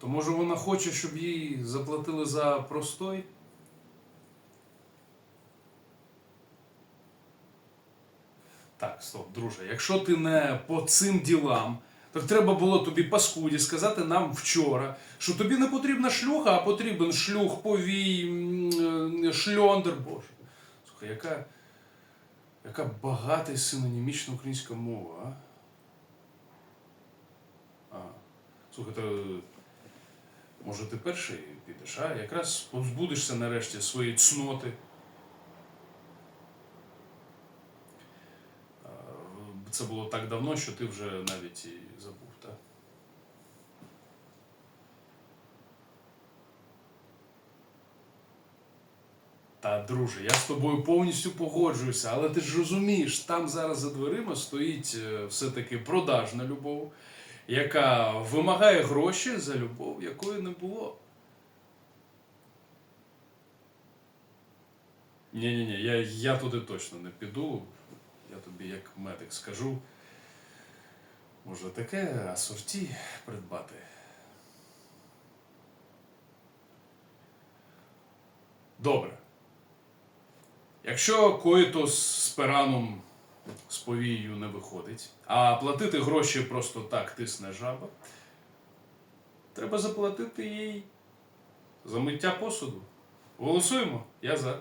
То може вона хоче, щоб їй заплатили за простой? Так, стоп, друже, якщо ти не по цим ділам, так треба було тобі паскуді сказати нам вчора, що тобі не потрібна шлюха, а потрібен шлюх, повій, шльондер. Боже. Слухай, яка, яка багата і синонімічна українська мова, а? А. Слухай, то може ти перший підеш, а? Якраз позбудешся нарешті своєї цноти. Це було так давно, що ти вже навіть і забув, так? Та, друже, я з тобою повністю погоджуюся, але ти ж розумієш, там зараз за дверима стоїть е, все-таки продажна любов, яка вимагає гроші за любов, якої не було. Ні, ні, ні, я, я туди точно не піду. Я тобі як медик скажу. Може таке асорті придбати. Добре. Якщо коїтос з пераном з повією не виходить, а платити гроші просто так тисне жаба, треба заплатити їй за миття посуду. Голосуємо? Я за.